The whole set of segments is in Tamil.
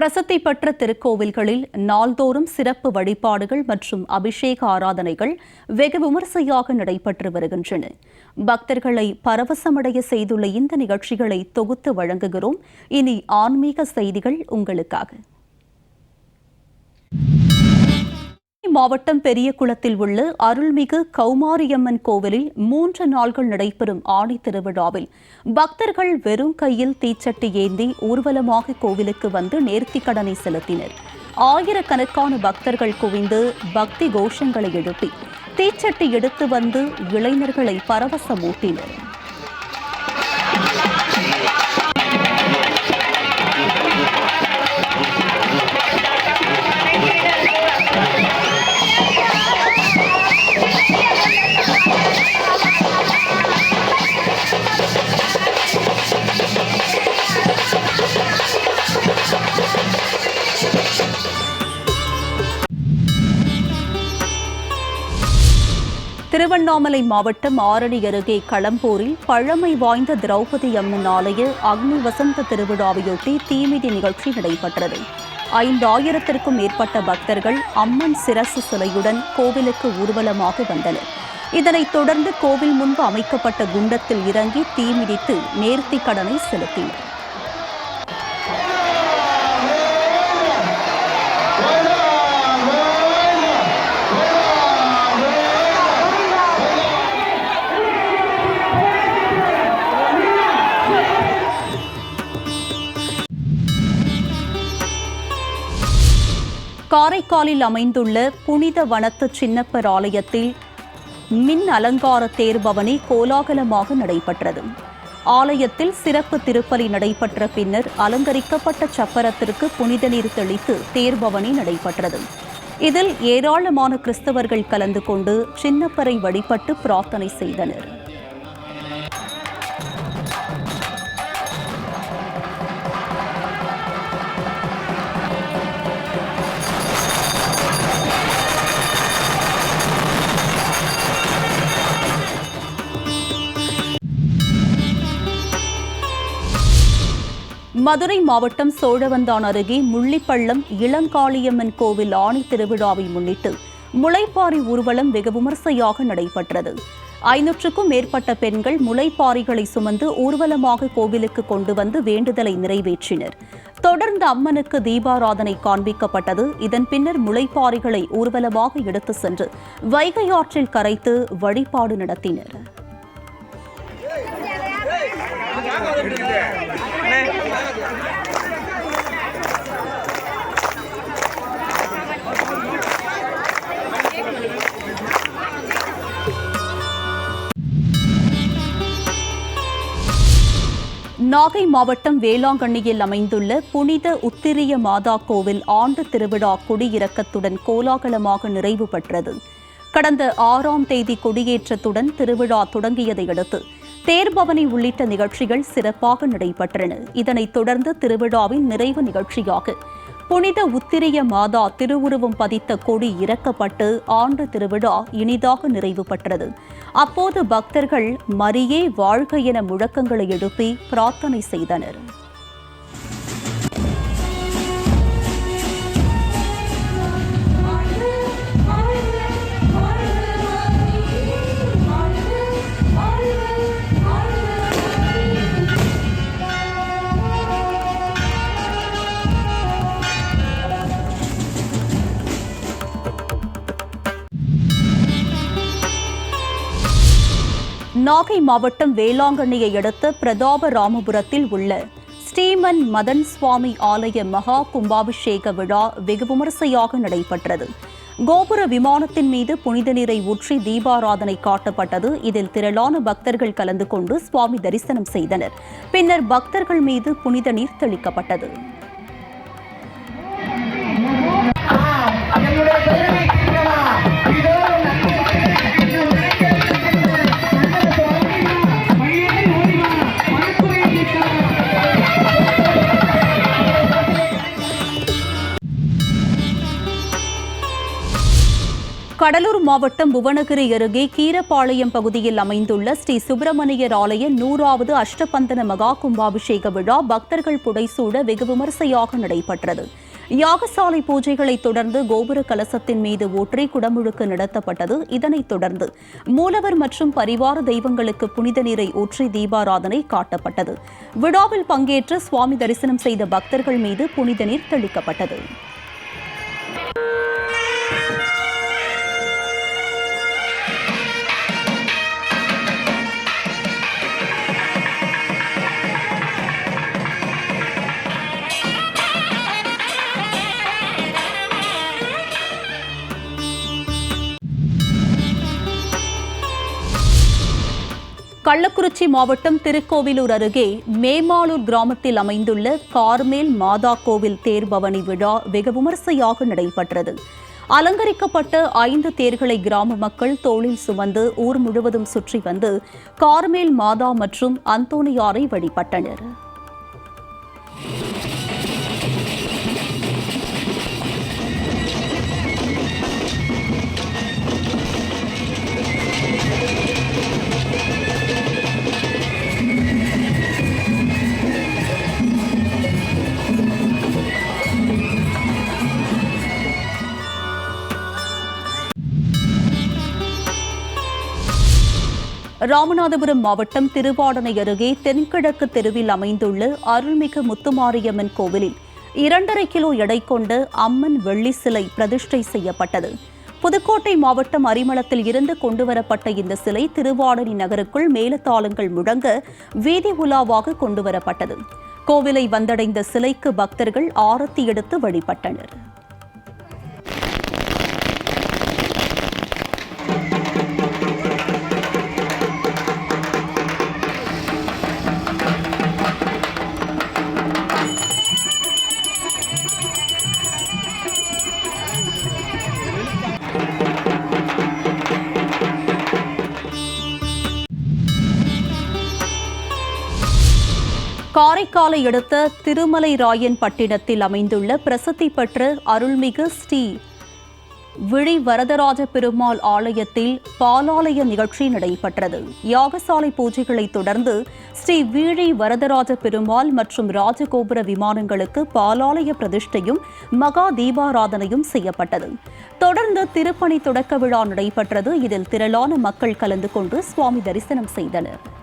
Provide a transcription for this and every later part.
பிரசித்தி பெற்ற திருக்கோவில்களில் நாள்தோறும் சிறப்பு வழிபாடுகள் மற்றும் அபிஷேக ஆராதனைகள் வெகு விமரிசையாக நடைபெற்று வருகின்றன. பக்தர்களை பரவசமடைய செய்துள்ள இந்த நிகழ்ச்சிகளை தொகுத்து வழங்குகிறோம். இனி ஆன்மீக செய்திகள் உங்களுக்காக. மாவட்டம் பெரியகுளத்தில் உள்ள அருள்மிகு கௌமாரியம்மன் கோவிலில் மூன்று நாள்கள் நடைபெறும் ஆணி திருவிழாவில் பக்தர்கள் வெறும் கையில் தீச்சட்டி ஏந்தி ஊர்வலமாக கோவிலுக்கு வந்து நேர்த்தி கடனை செலுத்தினர். ஆயிரக்கணக்கான பக்தர்கள் குவிந்து பக்தி கோஷங்களை எழுப்பி தீச்சட்டி எடுத்து வந்து இளைஞர்களை பரவசமூட்டினர். திருவண்ணாமலை மாவட்டம் ஆரணி அருகே களம்பூரில் பழமை வாய்ந்த திரௌபதி அம்மன் ஆலய அக்னி வசந்த திருவிழாவையொட்டி தீமிதி நிகழ்ச்சி நடைபெற்றது. ஐந்தாயிரத்திற்கும் மேற்பட்ட பக்தர்கள் அம்மன் சிரசு சிலையுடன் கோவிலுக்கு ஊர்வலமாக வந்தனர். இதனைத் தொடர்ந்து கோவில் முன்பு அமைக்கப்பட்ட குண்டத்தில் இறங்கி தீமிதித்து நேர்த்திக் கடனை செலுத்தினர். காரைக்காலில் அமைந்துள்ள புனித வனத்து சின்னப்பர் ஆலயத்தில் மின் அலங்கார தேர்பவனி கோலாகலமாக நடைபெற்றது. ஆலயத்தில் சிறப்பு திருப்பலி நடைபெற்ற பின்னர் அலங்கரிக்கப்பட்ட சப்பரத்திற்கு புனித நீர் தெளித்து தேர்பவனி நடைபெற்றது. இதில் ஏராளமான கிறிஸ்தவர்கள் கலந்து கொண்டு சின்னப்பரை வழிபட்டு பிரார்த்தனை செய்தனர். மதுரை மாவட்டம் சோழவந்தான் அருகே முள்ளிப்பள்ளம் இளங்காளியம்மன் கோவில் ஆணி திருவிழாவை முன்னிட்டு முளைப்பாரி ஊர்வலம் வெகு விமர்சையாக நடைபெற்றது. ஐநூற்றுக்கும் மேற்பட்ட பெண்கள் முளைப்பாறைகளை சுமந்து ஊர்வலமாக கோவிலுக்கு கொண்டு வந்து வேண்டுதலை நிறைவேற்றினர். தொடர்ந்து அம்மனுக்கு தீபாராதனை காண்பிக்கப்பட்டது. இதன் பின்னர் முளைப்பாறைகளை ஊர்வலமாக எடுத்து சென்று வைகை ஆற்றில் கரைத்து வழிபாடு நடத்தினர். நாகை மாவட்டம் வேளாங்கண்ணியில் அமைந்துள்ள புனித உத்திரிய மாதா கோவில் ஆண்டு திருவிழா கொடியிறக்கத்துடன் கோலாகலமாக நிறைவு பெற்றது. கடந்த ஆறாம் தேதி கொடியேற்றத்துடன் திருவிழா தொடங்கியதை அடுத்து தேர்பவனி உள்ளிட்ட நிகழ்ச்சிகள் சிறப்பாக நடைபெற்றன. இதனைத் தொடர்ந்து திருவிழாவின் நிறைவு நிகழ்ச்சியாக புனித உத்திரிய மாதா திருவுருவம் பதித்த கொடி இறக்கப்பட்டு ஆண்டு திருவிழா இனிதாக நிறைவு பெற்றது. அப்போது பக்தர்கள் மரியே வாழ்க என முழக்கங்களை எழுப்பி பிரார்த்தனை செய்தனர். நாகை மாவட்டம் வேளாங்கண்ணியை அடுத்த பிரதாப ராமபுரத்தில் உள்ள ஸ்ரீமன் மதன் சுவாமி ஆலய மகா கும்பாபிஷேக விழா வெகு விமரிசையாக நடைபெற்றது. கோபுர விமானத்தின் மீது புனித நீரை ஊற்றி தீபாராதனை காட்டப்பட்டது. இதில் திரளான பக்தர்கள் கலந்து கொண்டு சுவாமி தரிசனம் செய்தனர். பின்னர் பக்தர்கள் மீது புனித நீர் தெளிக்கப்பட்டது. கடலூர் மாவட்டம் புவனகிரி அருகே கீரப்பாளையம் பகுதியில் அமைந்துள்ள ஸ்ரீ சுப்பிரமணியர் ஆலய நூறாவது அஷ்டபந்தன மகா கும்பாபிஷேக விழா பக்தர்கள் புடைசூட வெகு விமரிசையாக நடைபெற்றது. யாகசாலை பூஜைகளைத் தொடர்ந்து கோபுர கலசத்தின் மீது ஊற்றி குடமுழுக்கு நடத்தப்பட்டது. இதனைத் தொடர்ந்து மூலவர் மற்றும் பரிவார தெய்வங்களுக்கு புனித நீரை ஊற்றி தீபாராதனை காட்டப்பட்டது. விழாவில் பங்கேற்று சுவாமி தரிசனம் செய்த பக்தர்கள் மீது புனித நீர் தெளிக்கப்பட்டது. கள்ளக்குறிச்சி மாவட்டம் திருக்கோவிலூர் அருகே மேமாளூர் கிராமத்தில் அமைந்துள்ள கார்மேல் மாதா கோவில் தேர் பவனி விழா வெகு விமர்சையாக நடைபெற்றது. அலங்கரிக்கப்பட்ட ஐந்து தேர்களை கிராம மக்கள் தோளில் சுமந்து ஊர் முழுவதும் சுற்றி வந்து கார்மேல் மாதா மற்றும் அந்தோனியாரை வழிபட்டனர். ராமநாதபுரம் மாவட்டம் திருவாடனை அருகே தென்கிழக்கு தெருவில் அமைந்துள்ள அருள்மிகு முத்துமாரியம்மன் கோவிலில் இரண்டரை கிலோ எடை கொண்ட அம்மன் வெள்ளி சிலை பிரதிஷ்டை செய்யப்பட்டது. புதுக்கோட்டை மாவட்டம் அரிமளத்தில் இருந்து கொண்டுவரப்பட்ட இந்த சிலை திருவாடனை நகருக்குள் மேலத்தாளங்கள் முழங்க வீதி உலாவாக கொண்டுவரப்பட்டது. கோவிலை வந்தடைந்த சிலைக்கு பக்தர்கள் ஆரத்தி எடுத்து வழிபட்டனர். காரைக்காலை அடுத்த திருமலை ராயன் பட்டினத்தில் அமைந்துள்ள பிரசித்தி பெற்ற அருள்மிகு ஸ்ரீ விழி வரதராஜ பெருமாள் ஆலயத்தில் பாலாலய நிகழ்ச்சி நடைபெற்றது. யாகசாலை பூஜைகளைத் தொடர்ந்து ஸ்ரீ வீழி வரதராஜ பெருமாள் மற்றும் ராஜகோபுர விமானங்களுக்கு பாலாலய பிரதிஷ்டையும் மகா தீபாராதனையும் செய்யப்பட்டது. தொடர்ந்து திருப்பணி தொடக்க விழா நடைபெற்றது. இதில் திரளான மக்கள் கலந்து கொண்டு சுவாமி தரிசனம் செய்தனர்.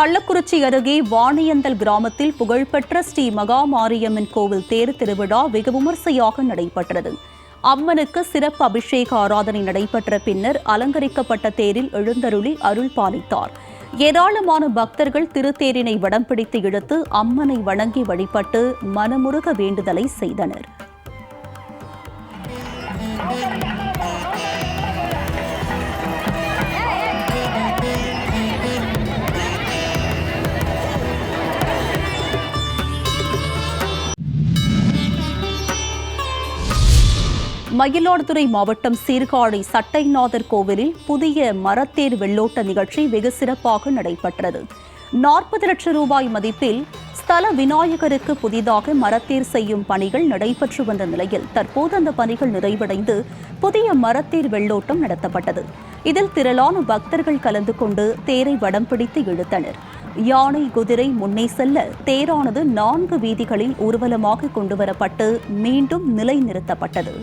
கள்ளக்குறிச்சி அருகே வாணியந்தல் கிராமத்தில் புகழ்பெற்ற ஸ்ரீ மகா மாரியம்மன் கோவில் தேர் திருவிழா வெகு விமர்சையாக நடைபெற்றது. அம்மனுக்கு சிறப்பு அபிஷேக ஆராதனை நடைபெற்ற பின்னர் அலங்கரிக்கப்பட்ட தேரில் எழுந்தருளி அருள் பாலித்தார். ஏராளமான பக்தர்கள் திருத்தேரினை வடம் பிடித்து இழுத்து அம்மனை வணங்கி வழிபட்டு மனமுருக வேண்டுதலை செய்தனர். மயிலாடுதுறை மாவட்டம் சீர்காழி சட்டைநாதர் கோவிலில் புதிய மரத்தேர் வெள்ளோட்ட நிகழ்ச்சி வெகு சிறப்பாக நடைபெற்றது. நாற்பது லட்சம் ரூபாய் மதிப்பில் ஸ்தல விநாயகருக்கு புதிதாக மரத்தேர் செய்யும் பணிகள் நடைபெற்று வந்த நிலையில் தற்போது அந்த பணிகள் நிறைவடைந்து புதிய மரத்தேர் வெள்ளோட்டம் நடத்தப்பட்டது. இதில் திரளான பக்தர்கள் கலந்து கொண்டு தேரை வடம் பிடித்து இழுத்தனர். யானை குதிரை முன்னே செல்ல தேரானது நான்கு வீதிகளில் ஊர்வலமாக கொண்டுவரப்பட்டு மீண்டும் நிலைநிறுத்தப்பட்டது.